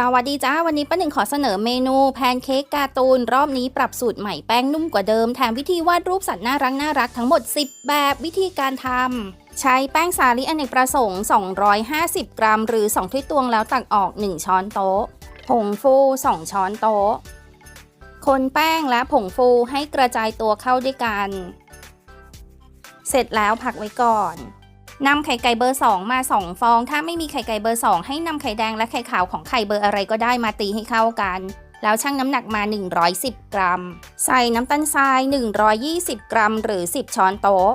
สวัสดีจ้า วันนี้ป้าหนึ่งขอเสนอเมนูแพนเค้กการ์ตูน รอบนี้ปรับสูตรใหม่แป้งนุ่มกว่าเดิม แถมวิธีวาดรูปสัตว์น่ารักน่ารักทั้งหมด 10 แบบวิธีการทำใช้แป้งสาลีอเนกประสงค์ 250 กรัม หรือ 2 ถ้วยตวงแล้วตักออก 1 ช้อนโต๊ะ ผงฟู 2 ช้อนโต๊ะ คนแป้งและผงฟูให้กระจายตัวเข้าด้วยกัน เสร็จแล้วพักไว้ก่อน นำไข่ไก่เบอร์ 2 มา 2 ฟอง ถ้าไม่มีไข่ไก่เบอร์ 2 ให้นำไข่แดงและไข่ขาวของไข่เบอร์อะไรก็ได้มาตีให้เข้ากัน แล้วชั่งน้ำหนักมา 110 กรัม ใส่น้ำตาลทราย 120 กรัม หรือ 10 ช้อนโต๊ะ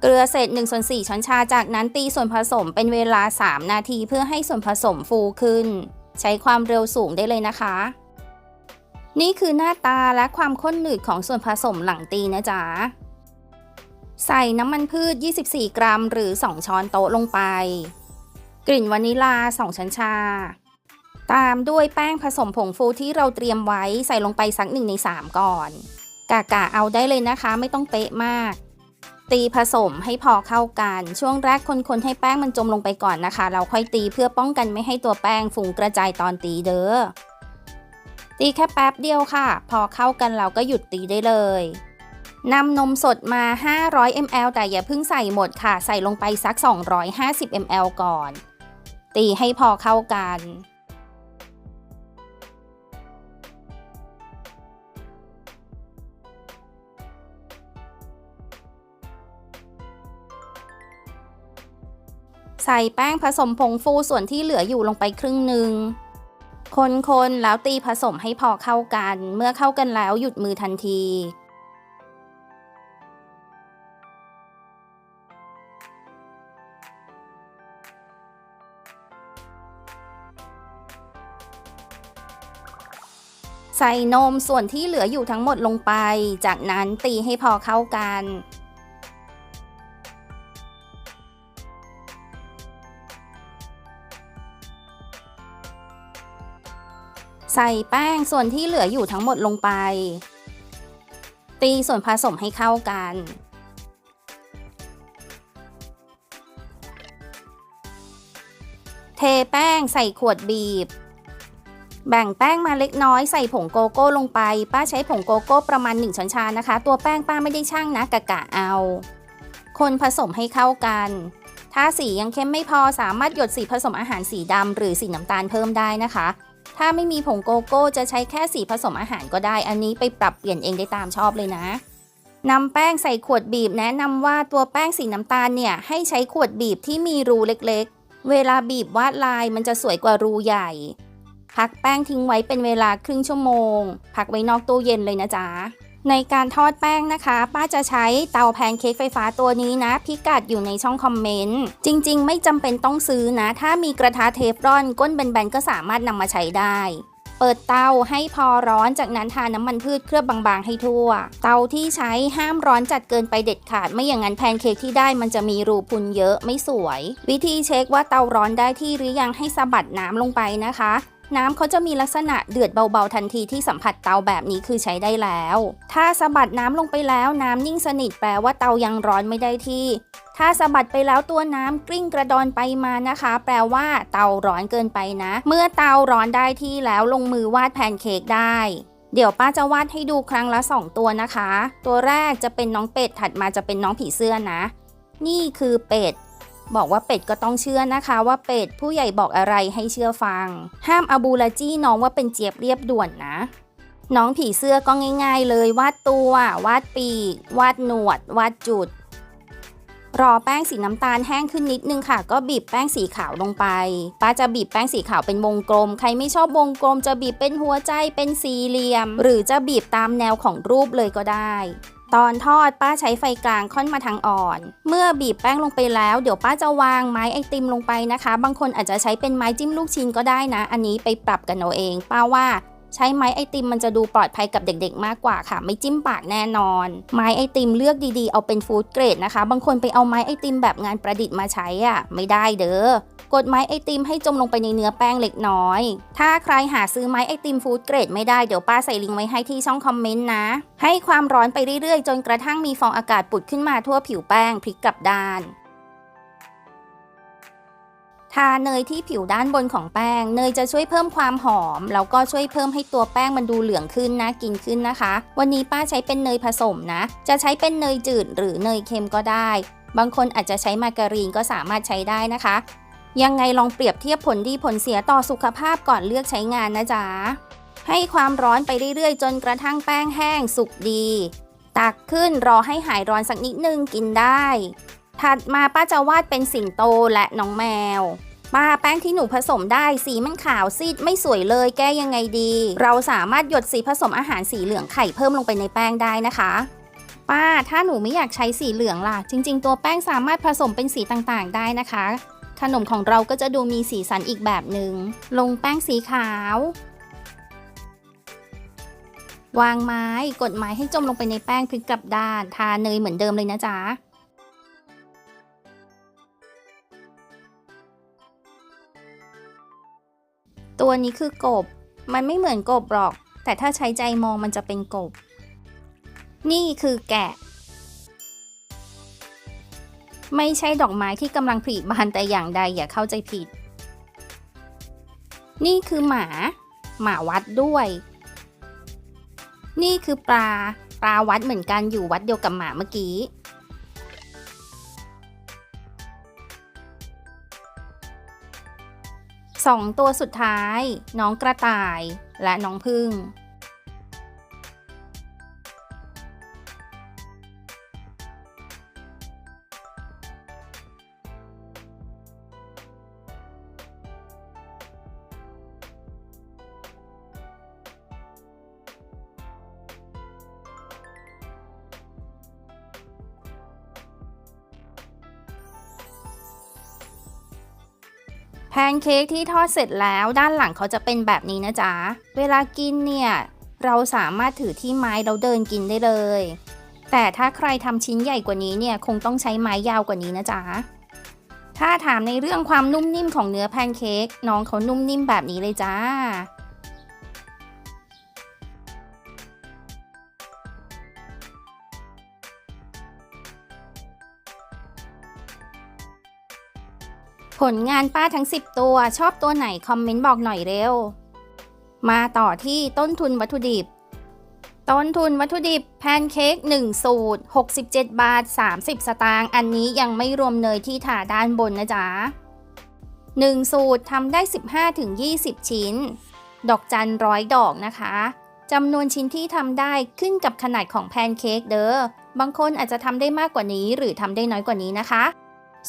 เกลือเศษ1ส่วน4ช้อนชา จากนั้นตีส่วนผสมเป็นเวลา 3 นาทีเพื่อให้ส่วนผสมฟูขึ้น ใช้ความเร็วสูงได้เลยนะคะ นี่คือหน้าตาและความข้นหนืดของส่วนผสมหลังตีนะจ๊ะ ใส่น้ำมันพืช 24 กรัม หรือ 2 ช้อนโต๊ะลงไป กลิ่นวานิลา 2 ช้อนชา ตามด้วยแป้งผสมผงฟูที่เราเตรียมไว้ใส่ลงไปสักหนึ่งใน 3 ก่อน กะกะเอาได้เลยนะคะ ไม่ต้องเป๊ะมาก ตีผสมให้พอเข้ากัน ช่วงแรกคนๆให้แป้งมันจมลงไปก่อนนะคะ เราค่อยตีเพื่อป้องกันไม่ให้ตัวแป้งฝุ่งกระจายตอนตีเด้อตีแค่แป๊บเดียวค่ะ พอเข้ากันเราก็หยุดตีได้เลย นำนมสดมา 500 ml แต่อย่าเพิ่งใส่หมดค่ะ ใส่ลงไปสัก 250 ml ก่อน ตีให้พอเข้ากัน ใส่แป้งผสมผงฟูส่วนที่เหลืออยู่ลงไปครึ่งหนึ่งคนๆ แล้วตีผสมให้พอเข้ากัน เมื่อเข้ากันแล้วหยุดมือทันที ใส่นมส่วนที่เหลืออยู่ทั้งหมดลงไป จากนั้นตีให้พอเข้ากัน ใส่แป้งส่วนที่เหลืออยู่ทั้งหมดลงไป ตีส่วนผสมให้เข้ากันเทแป้งใส่ขวดบีบ แบ่งแป้งมาเล็กน้อยใส่ผงโกโก้ลงไป ป้าใช้ผงโกโก้ประมาณ 1ช้อนชานะคะ ตัวแป้งป้าไม่ได้ช่างนะกะกะเอา คนผสมให้เข้ากัน ถ้าสียังเข้มไม่พอสามารถหยดสีผสมอาหารสีดำหรือสีน้ำตาลเพิ่มได้นะคะ ถ้าไม่มีผงโกโก้จะใช้แค่สีผสมอาหารก็ได้ อันนี้ไปปรับเปลี่ยนเองได้ตามชอบเลยนะนำแป้งใส่ขวดบีบแนะนำว่าตัวแป้งสีน้ำตาลเนี่ยให้ใช้ขวดบีบที่มีรูเล็กๆ เวลาบีบวาดลายมันจะสวยกว่ารูใหญ่ พักแป้งทิ้งไว้เป็นเวลาครึ่งชั่วโมง พักไว้นอกตู้เย็นเลยนะจ๊ะ ในการทอดแป้งนะคะ ป้าจะใช้เตาแพนเค้กไฟฟ้าตัวนี้นะ พิกัดอยู่ในช่องคอมเมนต์ จริง ๆ ไม่จำเป็นต้องซื้อนะ ถ้ามีกระทะเทฟรอนก้นแบนๆก็สามารถนำมาใช้ได้เปิดเตาให้พอร้อนจากนั้นทาน้ำมันพืชเคลือบบางๆให้ทั่ว เตาที่ใช้ห้ามร้อนจัดเกินไปเด็ดขาด ไม่อย่างนั้นแพนเค้กที่ได้มันจะมีรูพุนเยอะไม่สวย วิธีเช็คว่าเตาร้อนได้ที่หรือยังให้สะบัดน้ำลงไปนะคะ น้ำเขาจะมีลักษณะเดือดเบาๆทันทีที่สัมผัสเตาแบบนี้คือใช้ได้แล้ว ถ้าสะบัดน้ำลงไปแล้วน้ำนิ่งสนิทแปลว่าเตายังร้อนไม่ได้ที่ ถ้าสะบัดไปแล้วตัวน้ำกลิ้งกระดอนไปมานะคะ แปลว่าเตาร้อนเกินไปนะ เมื่อเตาร้อนได้ที่แล้วลงมือวาดแพนเค้กได้เดี๋ยวป้าจะวาดให้ดูครั้งละ 2 ตัวนะคะ ตัวแรกจะเป็นน้องเป็ดถัดมาจะเป็นน้องผีเสื้อนะ นี่คือเป็ด บอกว่าเป็ดก็ต้องเชื่อนะคะว่าเป็ดผู้ใหญ่บอกอะไรให้เชื่อฟัง ห้ามอาบูลาจี้น้องว่าเป็นเจี๊ยบเรียบด่วนนะ น้องผีเสื้อก็ง่าย ๆ เลยวาดตัว วาดปีก วาดหนวด วาดจุด รอแป้งสีน้ำตาลแห้งขึ้นนิดนึงค่ะ ก็บีบแป้งสีขาวลงไป ป้าจะบีบแป้งสีขาวเป็นวงกลม ใครไม่ชอบวงกลม จะบีบเป็นหัวใจเป็นสี่เหลี่ยม หรือจะบีบตามแนวของรูปเลยก็ได้ ตอนทอดป้าใช้ไฟกลางค่อนมาทางอ่อน เมื่อบีบแป้งลงไปแล้ว เดี๋ยวป้าจะวางไม้ไอติมลงไปนะคะ บางคนอาจจะใช้เป็นไม้จิ้มลูกชิ้นก็ได้นะ อันนี้ไปปรับกันเอาเอง ป้าว่าใช้ไม้ไอติมมันจะดูปลอดภัยกับเด็กๆ มากกว่าค่ะ ไม่จิ้มปากแน่นอน ไม้ไอติมเลือกดีๆ เอาเป็นฟู้ดเกรดนะคะ บางคนไปเอาไม้ไอติมแบบงานประดิษฐ์มาใช้อะ ไม่ได้เด้อ กดไม้ไอติมให้จมลงไปในเนื้อแป้งเล็กน้อย ถ้าใครหาซื้อไม้ไอติมฟู้ดเกรดไม่ได้เดี๋ยวป้าใส่ลิงก์ไว้ให้ที่ช่องคอมเมนต์นะ ให้ความร้อนไปเรื่อยๆ จนกระทั่งมีฟองอากาศปุดขึ้นมาทั่วผิวแป้งพลิกกลับด้านทาเนยที่ผิวด้านบนของแป้ง เนยจะช่วยเพิ่มความหอม แล้วก็ช่วยเพิ่มให้ตัวแป้งมันดูเหลืองขึ้นนะกินขึ้นนะคะ วันนี้ป้าใช้เป็นเนยผสมนะ จะใช้เป็นเนยจืดหรือเนยเค็มก็ได้ บางคนอาจจะใช้มาการีนก็สามารถใช้ได้นะคะ ยังไงลองเปรียบเทียบผลดีผลเสียต่อสุขภาพก่อนเลือกใช้งานนะจ๊ะ ให้ความร้อนไปเรื่อยๆ จนกระทั่งแป้งแห้งสุกดี ตักขึ้นรอให้หายร้อนสักนิดนึงกินได้ ถัดมาป้าจะวาดเป็นสิงโตและน้องแมวป้าแป้งที่หนูผสมได้สีมันขาวซีดไม่สวยเลยแก้ยังไงดี เราสามารถหยดสีผสมอาหารสีเหลืองไข่เพิ่มลงไปในแป้งได้นะคะ ป้าถ้าหนูไม่อยากใช้สีเหลืองล่ะ จริง ๆ ตัวแป้งสามารถผสมเป็นสีต่างๆ ได้นะคะ ขนมของเราก็จะดูมีสีสันอีกแบบหนึง่ง ลงแป้งสีขาว วางไม้กดไม้ให้จมลงไปในแป้งพลิกกลับด้าน ทาเนยเหมือนเดิมเลยนะจ๊ะตัวนี้คือกบ มันไม่เหมือนกบหรอก แต่ถ้าใช้ใจมองมันจะเป็นกบ นี่คือแกะ ไม่ใช่ดอกไม้ที่กำลังผลิบานแต่อย่างใดอย่าเข้าใจผิด นี่คือหมา หมาวัดด้วย นี่คือปลา ปลาวัดเหมือนกันอยู่วัดเดียวกับหมาเมื่อกี้ สองตัวสุดท้าย น้องกระต่ายและน้องพึ่ง แพนเค้กที่ทอดเสร็จแล้วด้านหลังเขาจะเป็นแบบนี้นะจ๊ะ เวลากินเนี่ย เราสามารถถือที่ไม้เราเดินกินได้เลย แต่ถ้าใครทำชิ้นใหญ่กว่านี้เนี่ยคงต้องใช้ไม้ยาวกว่านี้นะจ๊ะ ถ้าถามในเรื่องความนุ่มนิ่มของเนื้อแพนเค้กน้องเขานุ่มนิ่มแบบนี้เลยจ้า ผลงานป้าทั้ง 10 ตัวชอบตัวไหน คอมเมนต์บอกหน่อยเร็ว มาต่อที่ต้นทุนวัตถุดิบ ต้นทุนวัตถุดิบแพนเค้ก1 สูตร 67 บาท 30 สตางค์อันนี้ยังไม่รวมเนยที่ทาด้านบนนะจ๊ะ 1 สูตรทำได้ 15-20 ชิ้น ดอกจันร้อยดอกนะคะจำนวนชิ้นที่ทำได้ขึ้นกับขนาดของแพนเค้กเด้อบางคนอาจจะทำได้มากกว่านี้หรือทำได้น้อยกว่านี้นะคะ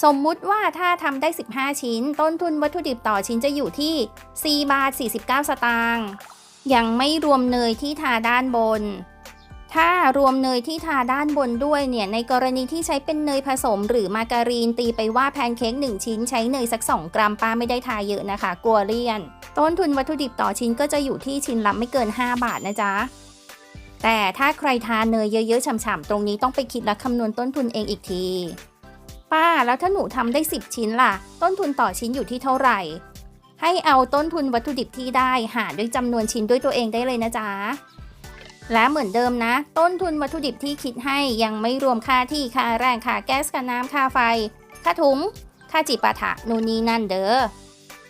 สมมุติว่าถ้าทำได้ 15 ชิ้น ต้นทุนวัตถุดิบต่อชิ้นจะอยู่ที่ 4 บาท 49 สตางค์ยังไม่รวมเนยที่ทาด้านบน ถ้ารวมเนยที่ทาด้านบนด้วยเนี่ย ในกรณีที่ใช้เป็นเนยผสมหรือมาการีนตีไปว่าแพนเค้ก1 ชิ้นใช้เนยสัก 2 กรัมป้าไม่ได้ทาเยอะนะคะ กลัวเลี่ยน ต้นทุนวัตถุดิบต่อชิ้นก็จะอยู่ที่ชิ้นละไม่เกิน 5 บาทนะจ๊ะแต่ถ้าใครทานเนยเยอะๆฉ่ำๆตรงนี้ต้องไปคิดและคำนวณต้นทุนเองอีกที ป้าแล้วถ้าหนูทำได้ 10 ชิ้นล่ะ ต้นทุนต่อชิ้นอยู่ที่เท่าไหร่ ให้เอาต้นทุนวัตถุดิบที่ได้หารด้วยจำนวนชิ้นด้วยตัวเองได้เลยนะจ๊ะและเหมือนเดิมนะ ต้นทุนวัตถุดิบที่คิดให้ยังไม่รวมค่าที่ค่าแรงค่าแก๊สค่าน้ำค่าไฟ ค่าถุง ค่าจิปาถะนูนนีนั่นเด้อ